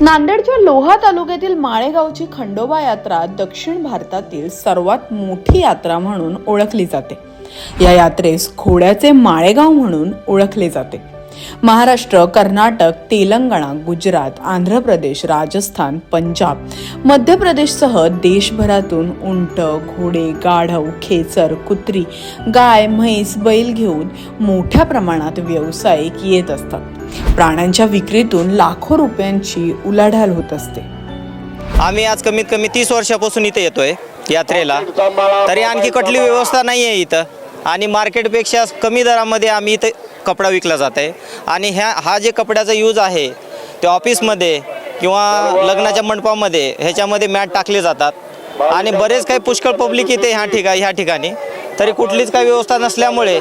नांदेडच्या लोहा तालुक्यातील माळेगावची खंडोबा यात्रा दक्षिण भारतातील सर्वात मोठी यात्रा म्हणून ओळखली जाते. या यात्रेस खोड्याचे माळेगाव म्हणून ओळखले जाते. महाराष्ट्र कर्नाटक तेलंगणा गुजरात आंध्र प्रदेश राजस्थान पंजाब मध्य प्रदेशसह देशभरातून उंट घोडे गाढव खेचर कुत्री गाय म्हैस बैल घेऊन मोठ्या प्रमाणात व्यावसायिक येत असतात. प्राण्यांच्या विक्रीतून लाखो रुपयांची उलाढाल होत असते. आम्ही आज कमीत कमी तीस वर्षापासून इथे येतोय यात्रेला. तरी आणखी कुठली व्यवस्था नाही आहे इथं. आणि मार्केटपेक्षा कमी दरामध्ये आम्ही इथं कपडा विकला जात आहे आणि ह्या हा जे कपड्याचा यूज आहे ते ऑफिसमध्ये किंवा लग्नाच्या मंडपामध्ये ह्याच्यामध्ये मॅट टाकले जातात. आणि बरेच काही पुष्कळ पब्लिक इथे ह्या ठिकाणी ह्या ठिकाणी. तरी कुठलीच काही व्यवस्था नसल्यामुळे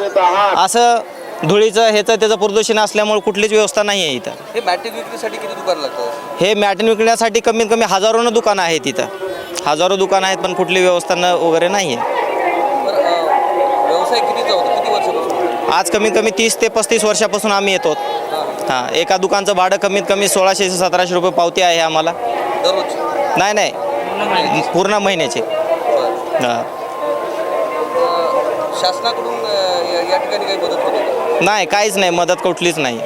असं धुळीचं ह्याचं त्याचं प्रदूषण असल्यामुळे कुठलीच व्यवस्था नाही आहे इथं. हे मॅट्रिक विक्रीसाठी किती दुकान लागतं? हे मॅटन विकण्यासाठी कमीत कमी हजारोनं दुकानं आहेत तिथं हजारो दुकानं आहेत पण कुठली व्यवस्था न वगैरे नाही आहे व्यवसाय होता? किती वर्षापासून? आज कमीत कमी तीस ते पस्तीस वर्षापासून आम्ही येतो. हां एका दुकानचं भाडं कमीत कमी सोळाशे ते सतराशे रुपये पावती आहे आम्हाला. नाही नाही. पूर्ण महिन्याचे. हां. शासनाकडून अं, या- या ठिकाणी काही मदत होते का नाही काहीच नाही. मदत कुठलीच नाही.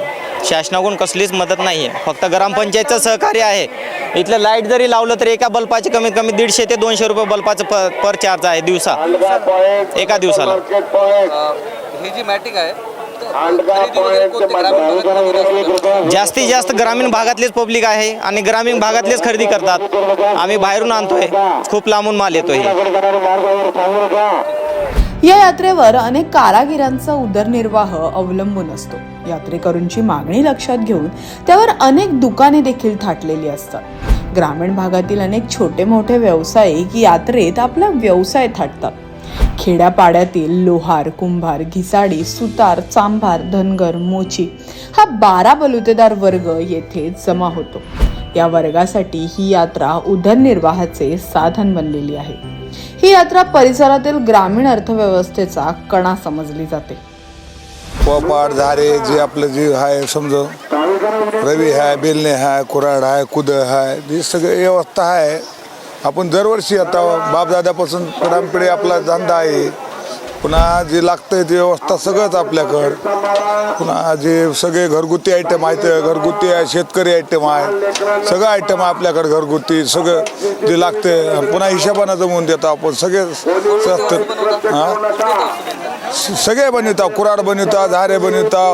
शासनाकडून कसलीच मदत नाही आहे फक्त ग्रामपंचायतचं सहकार्य आहे. इथलं लाइट जरी लावलं तरी एका बल्बाचे कमीत कमी दीडशे ते दोनशे रुपये बल्बाचं प पर चार्ज आहे दिवसा. एका दिवसाला. हे जी मॅटिंग आहे? जास्तीत जास्त ग्रामीण भागातलेच पब्लिक आहे आणि ग्रामीण भागातलेच खरेदी करतात. आम्ही बाहेरून आणतोय. खूप लांबून माल येतोय. या यात्रेवर अनेक कारागिरांचा उदरनिर्वाह अवलंबून असतो. यात्रेकरूंची मागणी लक्षात घेऊन त्यावर अनेक दुकाने देखील थाटलेली असतात. ग्रामीण भागातील अनेक छोटे मोठे व्यावसायिक यात्रेत आपला व्यवसाय थाटतात. खेड्यापाड्यातील लोहार कुंभार घिसाडी सुतार चांभार धनगर मोची हा बारा बलुतेदार वर्ग येथे जमा होतो. या वर्गासाठी ही यात्रा उदरनिर्वाहाचे साधन बनलेली आहे. ही यात्रा परिसरातील ग्रामीण अर्थव्यवस्थेचा कणा समजली जाते. पोपाट झारे जे आपलं जे आहे समज. रवी आहे बेलणे आहे कुराड आहे कुदळ आहे जे सगळे व्यवस्था आहे आपण दरवर्षी आता बापदादापासून पिढ्यानपिढी आपला धंदा आहे. पुन्हा जे लागतंय ते व्यवस्था सगळंच आपल्याकडं. पुन्हा जे सगळे घरगुती आयटम आहेत घरगुती आहे शेतकरी आयटम आहे सगळं आयटम आहे आपल्याकडे घरगुती सगळं जे लागते पुन्हा हिशोबानं जमवून देतो आपण. सगळे स्वस्त हां? सगळे बनवता कुराड बनवतात झारे बनवता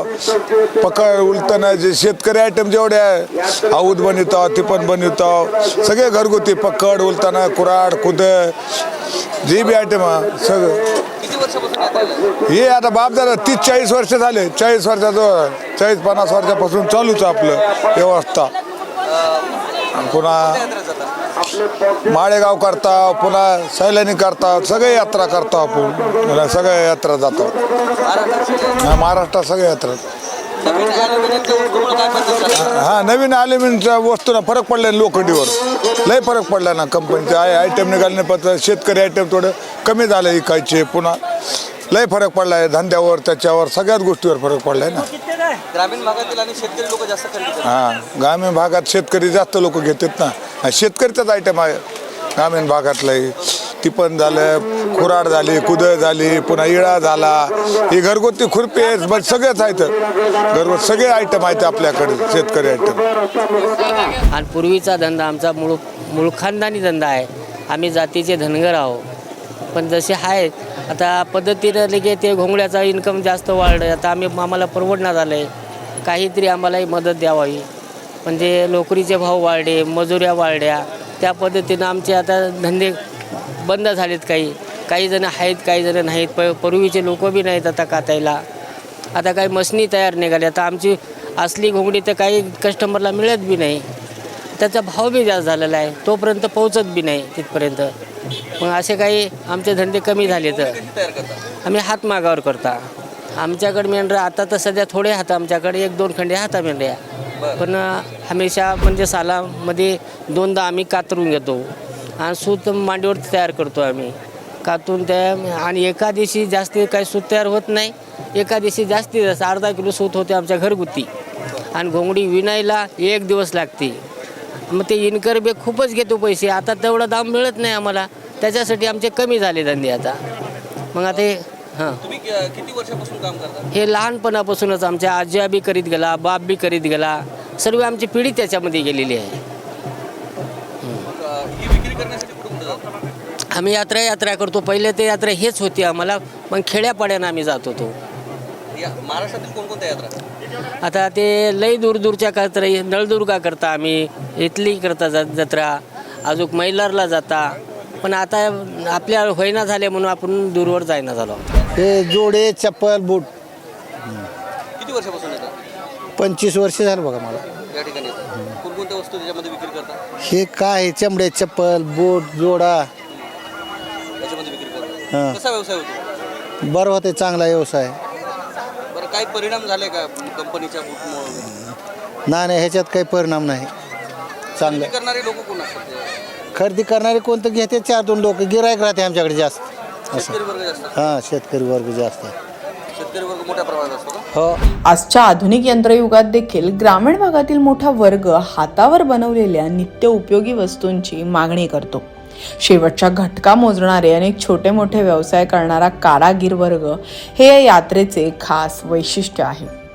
पकड उलटणं जे शेतकरी आयटम जेवढे आहे आऊद बनवता ते पण बनवता. सगळे घरगुती पकड उलताना कुराड कुद जे बी आयटम आहे सगळं. वर्षापासून यात्रेला आहे? हे आता बाप दादा तीस चाळीस वर्ष झाले. चाळीस वर्षाचं चाळीस पन्नास वर्षापासून चालूच आपलं व्यवस्था. पुन्हा माळेगाव करता पुन्हा सैलानी करता सगळे यात्रा करतो आपण. सगळ्या यात्रा जातो. महाराष्ट्रात सगळ्या यात्रा. हा नवीन अल्युमिनियमच्या वस्तूना फरक पडला ना लोखंडीवर. लय फरक पडला ना कंपनीचे आय आयटम निघाले पत्र शेतकरी आयटम थोडं कमी झालं इकायचे पुन्हा लय फरक पडला आहे धंद्यावर त्याच्यावर सगळ्याच गोष्टीवर फरक पडला आहे ना. ग्रामीण भागातील आणि शेतकरी लोक जास्त हां ग्रामीण भागात शेतकरी जास्त लोक घेतात ना. हा, शेतकरीचाच आयटम आहे. ग्रामीण भागातलं ती झालं खुराड झाली कुदळ झाली पुन्हा इळा झाला. ही घरगुती खुरपी आहे सगळंच सगळेच आहेत. घरगुती सगळे आयटम आहेत आपल्याकडे शेतकरी आयटम आणि पूर्वीचा धंदा आमचा मूळ मूळ खानदानी धंदा आहे. आम्ही जातीचे धनगर आहोत. पण जसे आहेत आता पद्धतीनं लगे ते घोंगड्याचा इन्कम जास्त वाढलं आता आम्ही आम्हाला परवडणार झालं आहे काहीतरी आम्हालाही मदत द्यावावी म्हणजे नोकरीचे भाव वाढले मजुऱ्या वाढल्या. त्या पद्धतीनं आमचे आता धंदे बंद झालेत काही. काही जण आहेत काही जण नाहीत. प पूर्वीचे लोक बी नाहीत आता कातायला आता काही मशनी तयार निघाली आता आमची असली घोंगडी तर काही कस्टमरला मिळत बी नाही. त्याचा भाव बी जास्त झालेला आहे. तोपर्यंत पोहोचत बी नाही तिथपर्यंत. मग असे काही आमचे धंदे कमी झाले तर. आम्ही हातमागावर करता. आमच्याकडे मेंढरा आता तर सध्या थोडे हात आमच्याकडे. एक दोन खंडे हाता मेंढ्या पण हमेशा म्हणजे सालामध्ये दोनदा आम्ही कातरून घेतो. आणि सूत मांडीवर तयार करतो आम्ही. कातून त्या आणि एका दिवशी जास्ती काही सूत तयार होत नाही. एका दिवशी जास्तीत जास्त अर्धा किलो सूत होते आमच्या घरगुती. आणि घोंगडी विणायला एक दिवस लागते. मग ते इनकर बे खूपच घेतो पैसे. आता तेवढा दाम मिळत नाही आम्हाला. त्याच्यासाठी आमचे कमी झाले धंदे आता. मग आता हे हां. किती वर्षापासून काम करता? हे लहानपणापासूनच आमच्या आजी बी करीत गेला बाप बी करीत गेला. सर्व आमची पिढी त्याच्यामध्ये गेलेली आहे. आम्ही यात्रा यात्रा करतो. पहिले ते यात्रा हेच होती आम्हाला. मग खेड्यापाड्यानं आम्ही जात होतो. या महाराष्ट्रातील कोणकोणत्या यात्रा? आता ते लई दूर दूरच्या करता नळदुर्गा करता आम्ही इथली करता जा जत्रा अजून मैलारला जाता. पण आता आपल्या होईना झाले म्हणून आपण दूरवर जायना झालो. हे जोडे चप्पल बूट. किती वर्षापासून येतात पंचवीस वर्ष झालं बघा मला. या ठिकाणी येतात कोणकोणत्या वस्तू त्याच्यामध्ये विक्री करता? हे काय आहे? चमडे चप्पल बूट जोडा. याच्यामध्ये विक्री करता हां. कसा व्यवसाय होतो? बरं होते चांगला व्यवसाय. बरं काही परिणाम झाले का कंपनीच्या नाही नाही ह्याच्यात काही परिणाम नाही. चांगलं. विक्री करणारे लोक कोण असतात? खरेदी करणारे कोणतं घेते चार दोन लोक. गिरायक राहते आमच्याकडे जास्त. असं. शेतकरी वर्ग जास्त. हां शेतकरी वर्ग जास्त. आहे शेतकरी वर्ग मोठ्या प्रमाणात असतो का? हो. आजच्या आधुनिक यंत्रयुगात देखील ग्रामीण भागातील मोठा वर्ग हातावर बनवलेल्या नित्य उपयोगी वस्तूंची मागणी करतो. शेवटच्या घटका मोजणारे अनेक छोटे मोठे व्यवसाय करणारा कारागीर वर्ग हे या यात्रेचे खास वैशिष्ट्य आहे.